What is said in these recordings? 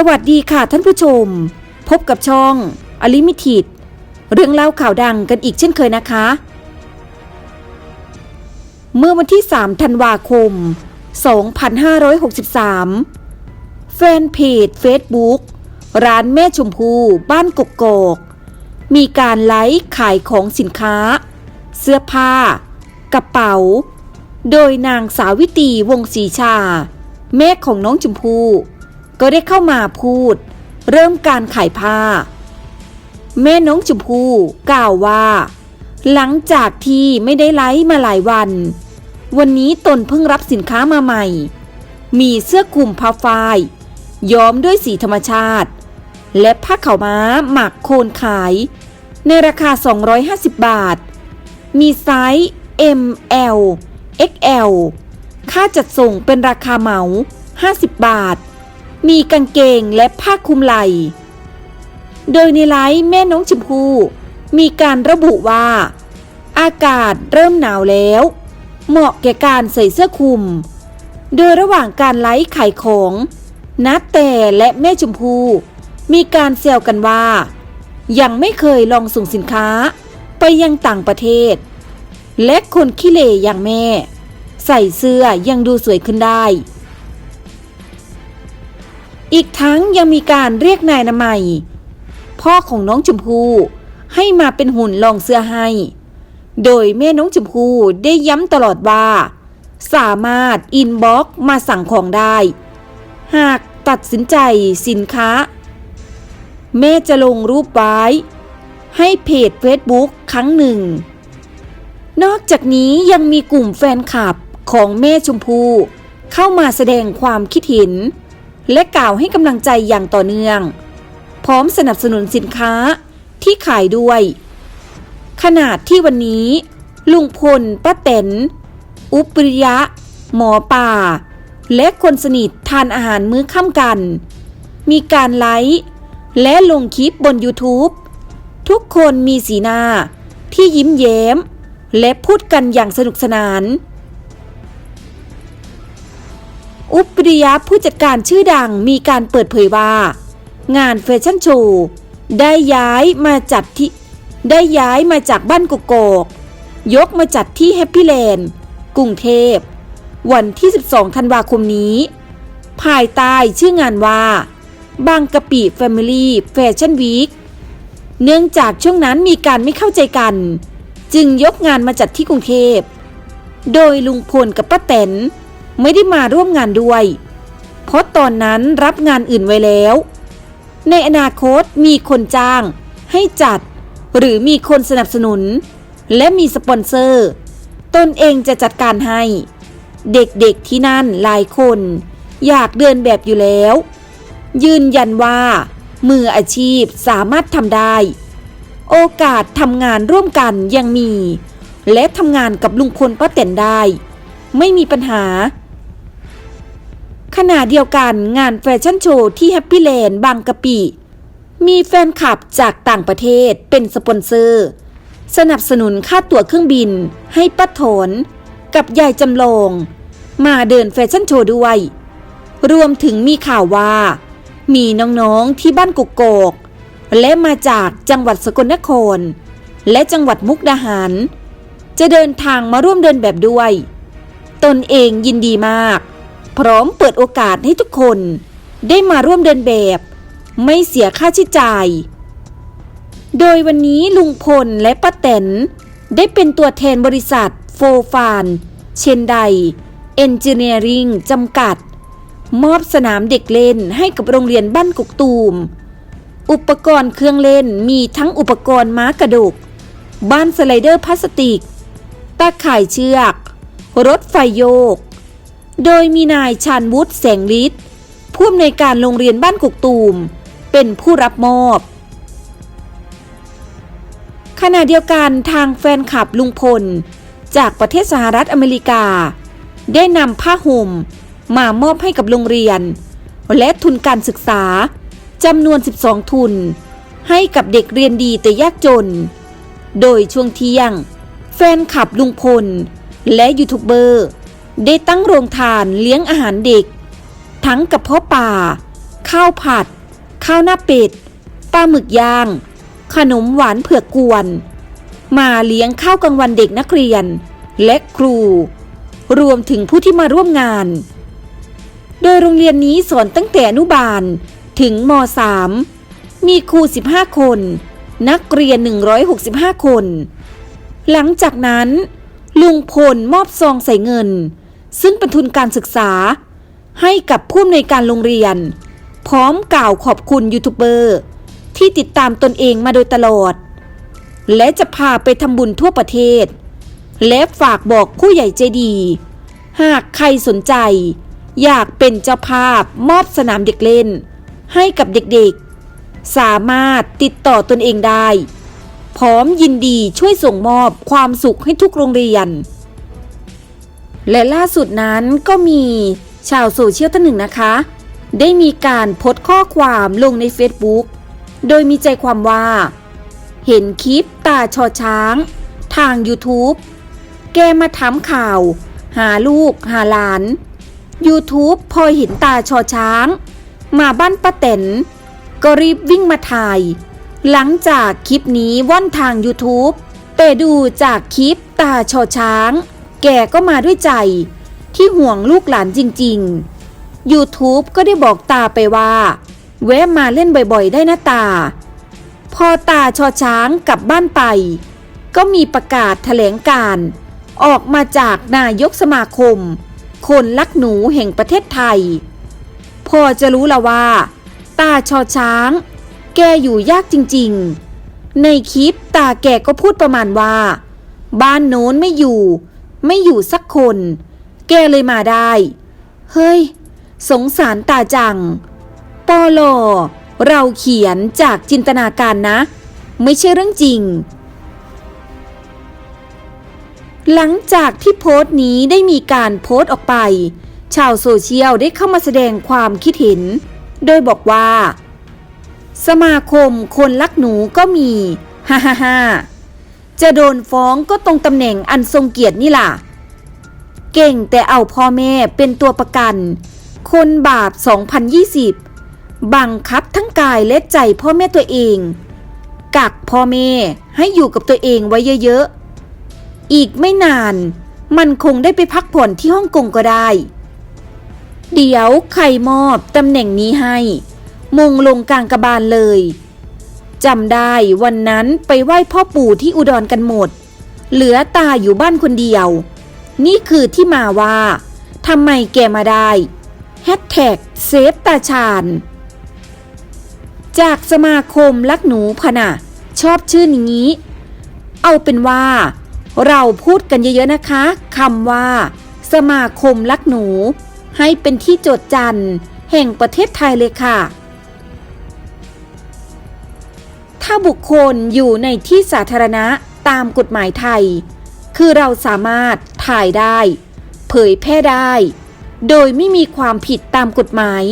สวัสดีค่ะท่านผู้ชม พบกับช่องอลิมิทิดเรื่องเล่าข่าวดังกันอีกเช่นเคยนะคะ เมื่อวันที่ 3 ธันวาคม 2563 แฟนเพจ Facebook ร้านแม่ชมพูบ้านกกอกมีการไลฟ์ขายของสินค้า เสื้อผ้า กระเป๋า โดยนางสาวิตีวงศรีชา แม่ของน้องชมพู่ ก็ได้เข้ามาพูด เริ่มการขายผ้า แม่น้องชมพู่กล่าวว่า หลังจากที่ไม่ได้ไลฟ์มาหลายวัน วันนี้ตนเพิ่งรับสินค้ามาใหม่ มีเสื้อคลุมผ้าฝ้ายย้อมด้วยสีธรรมชาติ และผ้าขาวม้าหมักโคนขาย ในราคา 250 บาท มีไซส์ M L XL ค่าจัดส่งเป็นราคาเหมา 50 บาท มีกางเกงและผ้าคลุมไหล่โดยในไลฟ์แม่น้องชมพู่มีการระบุว่า อากาศเริ่มหนาวแล้ว เหมาะแก่การใส่เสื้อคลุม โดยระหว่างการไลฟ์ขายของนัดแต่และแม่ชมพู่มีการแซวกันว่า ยังไม่เคยลองส่งสินค้าไปยังต่างประเทศ และคนขี้เหร่อย่างแม่ ใส่เสื้อยังดูสวยขึ้นได้ อีกทั้งยังมีการเรียกนายนามัย พ่อของน้องชมพู่ให้มาเป็นหุ่นลองเสื้อให้ โดยแม่น้องชมพู่ได้ย้ำตลอดว่า สามารถอินบ็อกมาสั่งของได้ หากตัดสินใจสินค้า แม่จะลงรูปไว้ ให้เพจ Facebook ครั้งหนึ่ง นอกจากนี้ยังมีกลุ่มแฟนคลับของแม่ชมพู่เข้ามาแสดงความคิดเห็น และกล่าวให้กำลังใจอย่างต่อเนื่อง พร้อมสนับสนุนสินค้าที่ขายด้วย ขนาดที่วันนี้ ลุงพลป้าแตนอุปริยะ หมอป่า และคนสนิททานอาหารมื้อค่ำกัน มีการไลฟ์และลงคลิปบน YouTube ทุกคนมีสีหน้าที่ยิ้มแย้ม และพูดกันอย่างสนุกสนาน อุปริยะผู้จัดการชื่อดังมีการเปิดเผยว่า งานแฟชั่นโชว์ได้ย้ายมาจัดที่ได้ย้ายมาจากบ้านกกอกยกมาจัดที่แฮปปี้แลนด์กรุงเทพ วันที่ 12 ธันวาคมนี้ ภายใต้ชื่องานว่าบางกะปิแฟมิลี่แฟชั่นวีคเนื่องจากช่วงนั้นมีการไม่เข้าใจกัน จึงยกงานมาจัดที่กรุงเทพ โดยลุงพลกับป้าแตน ไม่ได้มาร่วมงานด้วย เพราะตอนนั้นรับงานอื่นไว้แล้ว ในอนาคตมีคนจ้าง ให้จัด หรือมีคนสนับสนุน และมีสปอนเซอร์ ตนเองจะจัดการให้ เด็กๆที่นั่นหลายคน อยากเดินแบบอยู่แล้ว ยืนยันว่า มืออาชีพสามารถทำได้ โอกาสทำงานร่วมกันยังมีและทำงานกับลุงพลป้าแตนได้ ไม่มีปัญหา ขณะเดียวกันงานแฟชั่นโชว์ที่แฮปปี้แลนด์บางกะปิ มีแฟนคลับจากต่างประเทศเป็นสปอนเซอร์ สนับสนุนค่าตั๋วเครื่องบินให้ป้าถนกับยายจำลอง มาเดินแฟชั่นโชว์ด้วย รวมถึงมีข่าวว่า มีน้องๆที่บ้านกกอกและมาจากจังหวัดสกลนคร และจังหวัดมุกดาหาร จะเดินทางมาร่วมเดินแบบด้วย ตนเองยินดีมาก พร้อมเปิดโอกาสให้ทุกคนได้มาร่วมเดินแบบ ไม่เสียค่าใช้จ่าย โดยวันนี้ลุงพลและป้าแตนได้เป็นตัวแทนบริษัทโฟฟานเชนไดเอนจิเนียริงจำกัด มอบสนามเด็กเล่นให้กับโรงเรียนบ้านกุกตูม อุปกรณ์เครื่องเล่นมีทั้งอุปกรณ์ม้ากระดก บ้านสไลเดอร์พลาสติก ตาข่ายเชือก รถไฟโยก โดยมีนายชาญวุฒิแสงฤทธิ์ผู้อำนวยการโรงเรียนบ้านกุกตูม เป็นผู้รับมอบ ขณะเดียวกันทางแฟนคลับลุงพล จากประเทศสหรัฐอเมริกา ได้นำผ้าห่มมามอบให้กับโรงเรียน และทุนการศึกษาจำนวน 12 ทุน ให้กับเด็กเรียนดีแต่ยากจน โดยช่วงเที่ยง แฟนคลับลุงพล และยูทูบเบอร์ ได้ตั้งโรงทานเลี้ยงอาหารเด็ก ทั้งกับพ่อป่า ข้าวผัด ข้าวหน้าเป็ดปลาหมึกย่าง ขนมหวานเผือกกวน มาเลี้ยงข้าวกลางวันเด็กนักเรียน และครู รวมถึงผู้ที่มาร่วมงาน โดยโรงเรียนนี้สอนตั้งแต่อนุบาลถึงม .3 มีครู 15 คน นักเรียน 165 คน หลังจากนั้น ลุงพลมอบซองใส่เงิน ซึ่งเป็นทุนการศึกษา ให้กับผู้อำนวยการโรงเรียน พร้อมกล่าวขอบคุณยูทูบเบอร์ที่ติดตามตนเองมาโดยตลอด และจะพาไปทำบุญทั่วประเทศ และฝากบอกผู้ใหญ่ใจดี หากใครสนใจ อยากเป็นเจ้าภาพมอบสนามเด็กเล่น ให้กับเด็กๆ สามารถติดต่อตนเองได้ พร้อมยินดีช่วยส่งมอบความสุขให้ทุกโรงเรียน และล่าสุดนั้นก็มีชาวโซเชียลท่านหนึ่งนะคะ ได้มีการโพสต์ข้อความลงใน Facebook โดยมีใจความว่า เห็นคลิปตาชอช้าง ทาง YouTube แกมาถามข่าว หาลูกหาหลาน YouTube พอเห็นตาชอช้าง มาบ้านป้าเต็นก็รีบวิ่งมาถ่าย หลังจากคลิปนี้ว่อนทาง YouTube แต่ดูจากคลิปตาชอช้าง แกก็มาด้วยใจ ที่ห่วงลูกหลานจริงๆ YouTube ก็ได้บอกตาไปว่า แวะมาเล่นบ่อยๆ ได้นะตา พอตาชอช้างกลับบ้านไป ก็มีประกาศแถลงการ์ออกมาจากนายกสมาคม คนรักหนูแห่งประเทศไทย พอจะรู้ละว่า ตาชอช้าง แกอยู่ยากจริงๆ ในคลิปตาแกก็พูดประมาณว่า บ้านโน้นไม่อยู่ ไม่อยู่สักคน แกเลยมาได้ เฮ้ย สงสารตาจัง ปอลอเราเขียนจากจินตนาการนะ ไม่ใช่เรื่องจริง หลังจากที่โพสต์นี้ได้มีการโพสต์ออกไป ชาวโซเชียลได้เข้ามาแสดงความคิดเห็น โดยบอกว่า สมาคมคนรักหนูก็มี ฮ่าฮ่าฮ่า จะโดนฟ้องก็ตรงตำแหน่งอันทรงเกียรตินี่ล่ะ เก่งแต่เอาพ่อแม่เป็นตัวประกัน คนบาป 2020 บังคับทั้งกายและใจพ่อแม่ตัวเอง กักพ่อแม่ให้อยู่กับตัวเองไว้เยอะๆ อีกไม่นาน มันคงได้ไปพักผ่อนที่ฮ่องกงก็ได้ เดี๋ยวใครมอบตำแหน่งนี้ให้มงลงกลางกระบาลเลย จำได้วันนั้นไปไหว้พ่อปู่ที่อุดรกันหมด เหลือตาอยู่บ้านคนเดียว นี่คือที่มาว่าทำไมแกมาได้แฮชแท็กเซฟตาชาญจากสมาคมรักหนูพนะชอบชื่อนี้ เอาเป็นว่า เราพูดกันเยอะๆนะคะคำว่า สมาคมรักหนู ให้เป็นที่โจดจันแห่งประเทศไทยเลยค่ะ ถ้าบุคคลอยู่ในที่สาธารณะตามกฎหมายไทย คือเราสามารถถ่ายได้ เผยแพร่ได้ โดยไม่มีความผิดตามกฎหมาย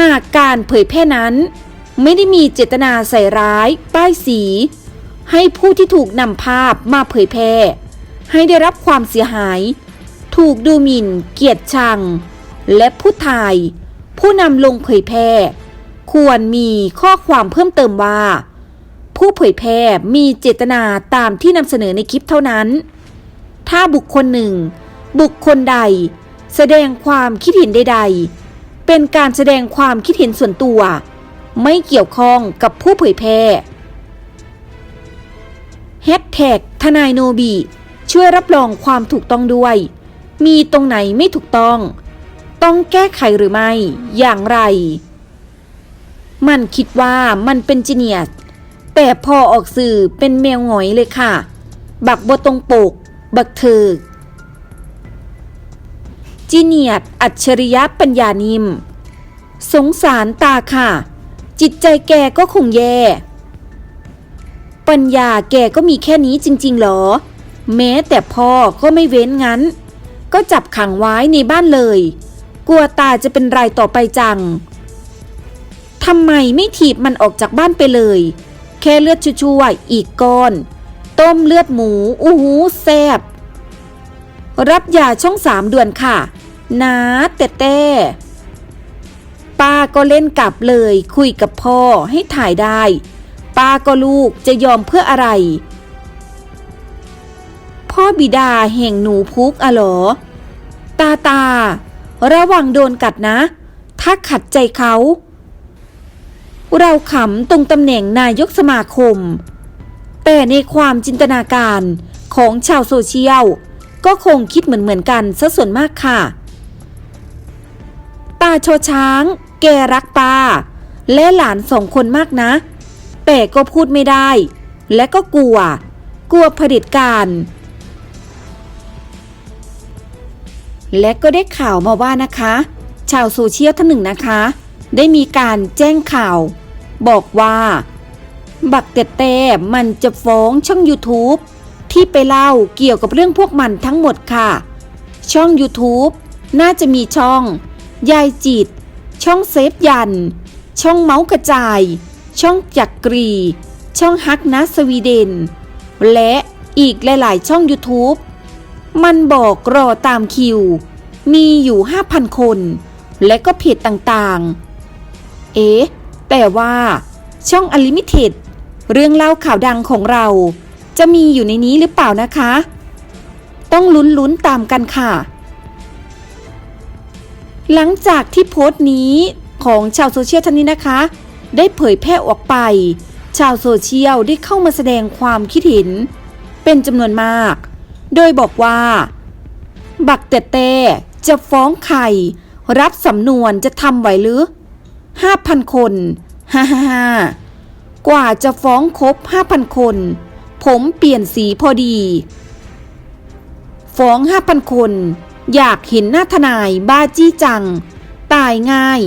หากการเผยแพร่นั้น ไม่ได้มีเจตนาใส่ร้าย ป้ายสี ให้ผู้ที่ถูกนำภาพมาเผยแพร่ ให้ได้รับความเสียหาย ถูกดูหมิ่น เกียรติชัง และผู้ถ่าย ผู้นำลงเผยแพร่ควรมีข้อความเพิ่มเติมว่า ผู้เผยแพร่มีเจตนาตามที่นำเสนอในคลิปเท่านั้น ถ้าบุคคลหนึ่ง บุคคลใด แสดงความคิดเห็นใด ๆ เป็นการแสดงความคิดเห็นส่วนตัว ไม่เกี่ยวข้องกับผู้เผยแพร่แฮชแท็กทนายโนบีช่วยรับรองความถูกต้องด้วย มีตรงไหนไม่ถูกต้อง ต้องแก้ไขหรือไม่ อย่างไร มันคิดว่ามันเป็นจีเนียส แต่พอออกสื่อเป็นแมวหงอยเลยค่ะ บักบตรงปก บักเถิกจีเนียดอัจฉริยะปัญญานิม สงสารตาค่ะ จิตใจแกก็คงแย่ ปัญญาแกก็มีแค่นี้จริง ๆ หรอ แม้แต่พ่อก็ไม่เว้นงั้น ก็จับขังไว้ในบ้านเลย กลัวตาจะเป็นไรต่อไปจังทำไมไม่ถีบมันออกจากบ้านไปเลย ค่เลือดชั่วๆอีกก้อน ต้มเลือดหมูอู้หูแซบรับยาช่องสามด่วนค่ะนะแต่แต่ป้าก็เล่นกลับเลย คุยกับพ่อให้ถ่ายได้ป้าก็ลูกจะยอมเพื่ออะไร พ่อบิดาแห่งหนูพุกอะเหรอ ตาตา ระวังโดนกัดนะ ถ้าขัดใจเขา เราขำตรงตำแหน่งนายกสมาคม แต่ในความจินตนาการของชาวโซเชียล ก็คงคิดเหมือนเหมือนๆกันซะส่วนมากค่ะ ตาโชช้าง แกรักตา และหลานสองคนมากนะ แต่ก็พูดไม่ได้ และก็กลัว กลัวเผด็จการและก็ได้ข่าวมาว่านะคะ ชาวโซเชียลท่านหนึ่งนะคะ ได้มีการแจ้งข่าว บอกว่า บักเตเต้มันจะฟ้องช่อง YouTube ที่ไปเล่าเกี่ยวกับเรื่องพวกมันทั้งหมดค่ะ ช่อง YouTube น่าจะมีช่อง ยายจิต ช่องเซฟยัน ช่องเมาส์กระจาย ช่องจักกรี ช่องฮักนะสวีเดน และอีกหลายๆ ช่อง YouTube มันบอกรอตามคิว มีอยู่ 5,000 คน และก็เพจต่างๆ เอ๊ะ แต่ว่าช่อง Unlimited เรื่องเล่าข่าวดังของเรา จะมีอยู่ในนี้หรือเปล่านะคะ ต้องลุ้นๆตามกันค่ะ หลังจากที่โพสต์นี้ของชาวโซเชียลท่านนี้นะคะ ได้เผยแพร่ออกไป ชาวโซเชียลได้เข้ามาแสดงความคิดเห็น เป็นจำนวนมาก โดยบอกว่า บักเตเต้จะฟ้องใครรับสำนวนจะทำไหวหรือ 5,000 คนฮ่าฮ่าฮ่ากว่าจะฟ้องครบ 5,000 คน ผมเปลี่ยนสีพอดี ฟ้อง 5,000 คน อยากเห็นหน้าทนายบ้าจี้จัง ตายง่าย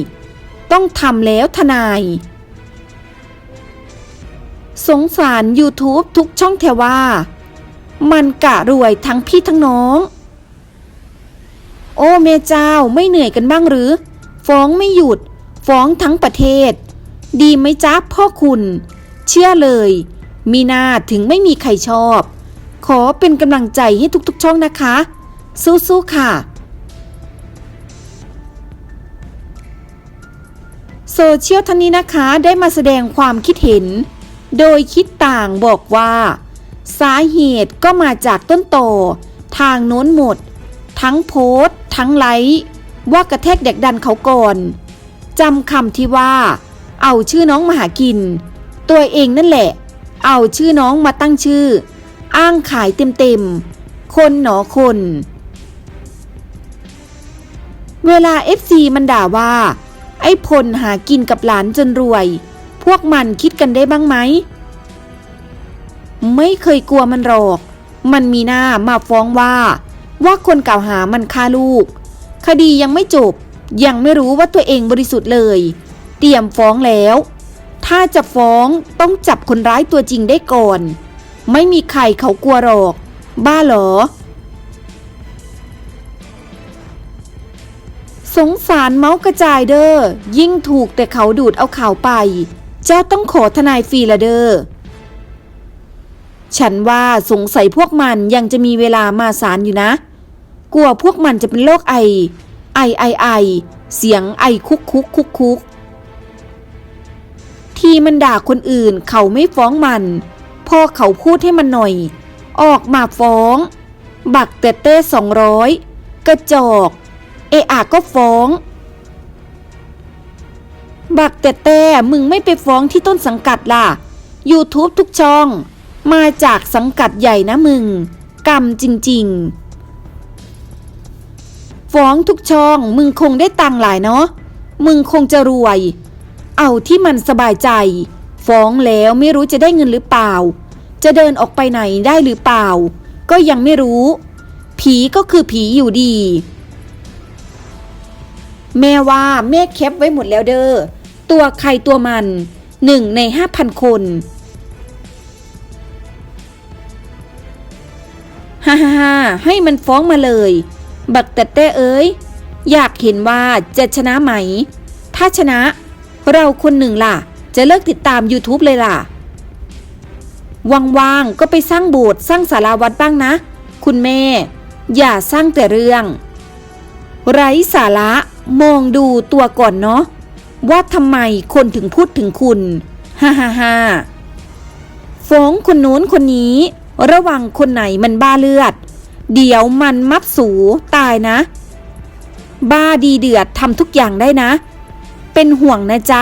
ต้องทำแล้วทนาย สงสาร YouTube ทุกช่องแทว่า มันกะรวยทั้งพี่ทั้งน้อง โอ้เมเจ้าไม่เหนื่อยกันบ้างหรือ ฟ้องไม่หยุด ฟ้องทั้งประเทศ ดีไหมจ๊ะพ่อคุณ เชื่อเลย มีนาถึงไม่มีใครชอบ ขอเป็นกำลังใจให้ทุกๆช่องนะคะ สู้ๆค่ะ โซเชียลท่านนี้นะคะได้มาแสดงความคิดเห็น โดยคิดต่างบอกว่า สาเหตุก็มาจากต้นโต ทางโน้นหมด ทั้งโพสต์ทั้งไลค์ว่ากระแทกเด็กดันเขาก่อน จำคำที่ว่า เอาชื่อน้องมาหากิน ตัวเองนั่นแหละ เอาชื่อน้องมาตั้งชื่อ อ้างขายเต็มๆ คนหนอคน เวลา FC มันด่าว่า ไอ้พลหากินกับหลานจนรวย พวกมันคิดกันได้บ้างไหม ไม่เคยกลัวมันหรอก มันมีหน้ามาฟ้องว่า ว่าคนกล่าวหามันฆ่าลูก คดียังไม่จบ ยังไม่รู้ว่าตัวเองบริสุทธิ์เลย เตรียมฟ้องแล้ว ถ้าจะฟ้องต้องจับคนร้ายตัวจริงได้ก่อน ไม่มีใครเขากลัวหรอก บ้าเหรอ สงสารเมาส์กระจายเด้อยิ่งถูกแต่เขาดูดเอาข่าวไป เจ้าต้องขอทนายฟรีละเดอ้อฉันว่าสงสัยพวกมันยังจะมีเวลามาศาลอยู่นะ กลัวพวกมันจะเป็นโรคไอ ไอไอไอ เสียงไอคุกคุกคุกคุก ที่มันด่าคนอื่นเขาไม่ฟ้องมัน พ่อเขาพูดให้มันหน่อย ออกมาฟ้อง บักเตเต้สองร้อยกระจอก เอะอะก็ฟ้อง บักแต่แต่มึงไม่ไปฟ้องที่ต้นสังกัดล่ะ YouTube ทุกช่อง มาจากสังกัดใหญ่นะมึง กรรมจริง ๆ ฟ้องทุกช่อง มึงคงได้ตังค์หลายเนาะ มึงคงจะรวย เอาที่มันสบายใจ ฟ้องแล้วไม่รู้จะได้เงินหรือเปล่า จะเดินออกไปไหนได้หรือเปล่า ก็ยังไม่รู้ ผีก็คือผีอยู่ดี แม่ว่าแม่แคปไว้หมดแล้วเด้อ ตัวใครตัวมันหนึ่งในห้าพันคนฮ่าฮ่าฮ่าให้มันฟ้องมาเลย บักแต่เต้เอ้ยอยากเห็นว่าจะชนะไหม ถ้าชนะ เราคนหนึ่งล่ะ จะเลิกติดตาม YouTube เลยล่ะ ว่างๆก็ไปสร้างโบสถ์สร้างศาลาวัดบ้างนะ คุณแม่ อย่าสร้างแต่เรื่อง ไร้สาระมองดูตัวก่อนเนาะว่าทำไมคนถึงพูดถึงคุณ ฮ่าฮ่าฮ่าฟ้องคนโน้นคนนี้ ระวังคนไหนมันบ้าเลือด เดี๋ยวมันมับสูตายนะ บ้าดีเดือดทำทุกอย่างได้นะ เป็นห่วงนะจ๊ะ